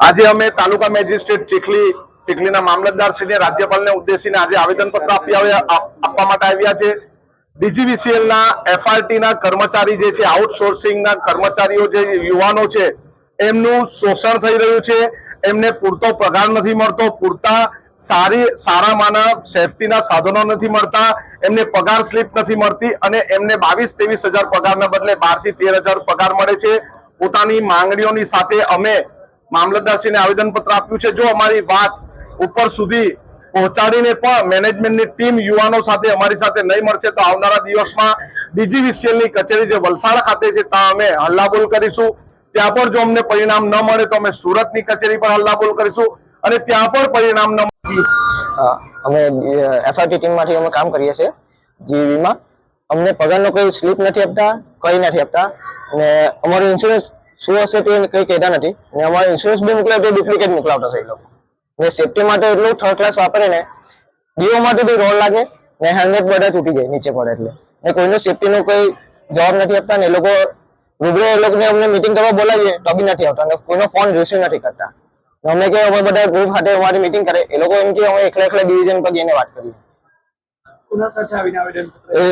આજે અમે તાલુકા મેજિસ્ટ્રેટ ચીખલી ચીખલીના મામલતદાર શ્રીને રાજ્યપાલને ઉદ્દેશીને આજે આવેદનપત્ર આપવા માટે આવ્યા છે. ડીજીવીસીએલ ના એફઆરટી ના કર્મચારી જે છે આઉટસોર્સિંગ ના કર્મચારીઓ જે યુવાનો છે, એમનું શોષણ થઈ રહ્યું છે. એમને પૂરતો પગાર નથી મળતો, પૂરતા સારી, સારામાંના સેફટીના સાધનો નથી મળતા, એમને પગાર સ્લીપ નથી મળતી અને એમને બાવીસ ત્રેવીસ હજાર પગારના બદલે બારથી તેર હજાર પગાર મળે છે. પોતાની માંગણીઓની સાથે અમે મામલતદારશ્રીને આવેદનપત્ર આપ્યું છે. જો અમારી વાત ઉપર સુધી પહોંચાડીને પણ મેનેજમેન્ટની ટીમ યુવાનો સાથે અમારી સાથે નહીં મળશે તો આવનારા દિવસમાં ડીજીવીસીએલની કચેરી જે વલસાડ ખાતે છે, ત્યાં અમે હલ્લાબોલ કરીશું. ત્યાં પણ જો અમને પરિણામ ન મળે તો અમે સુરતની કચેરી પર હલ્લાબોલ કરીશું અને ત્યાં પણ પરિણામ ન મળે. અમે એફઆરટી ટીમમાંથી અમે કામ કરીએ છીએ, જીવીમાં. અમને પગારનો કોઈ સ્લીપ નથી આપતા, કંઈ નથી આપતા. અને અમારું ઇન્સ્યોરન્સ શું હશે તે કંઈ કહેતા નથી. અને અમારો ઇન્સ્યોરન્સ બી મોકલાવે તો ડુપ્લિકેટ મોકલાવતા છે એ લોકો. ને સેફટી માટે એટલું થર્ડ ક્લાસ વાપરે ને દીવો માટે બી રોડ લાગે ને હેલ્મેટ બધા તૂટી જાય નીચે પડે એટલે. ને કોઈનો સેફટીનો કોઈ જવાબ નથી આપતા ને એ લોકો રૂબરૂ એ લોકોને અમને મીટિંગ કરવા બોલાવીએ તો બી નથી આવતા અને કોઈનો ફોન રિસીવ નથી કરતા. અમને કે અમે બધા ગ્રુપ સાથે અમારી મીટિંગ કરે એ લોકો એમ કે અમે એકલા એકલા ડિવિઝન પર જઈને વાત કરીએ. કોના સાથે આવીને આવેદન એ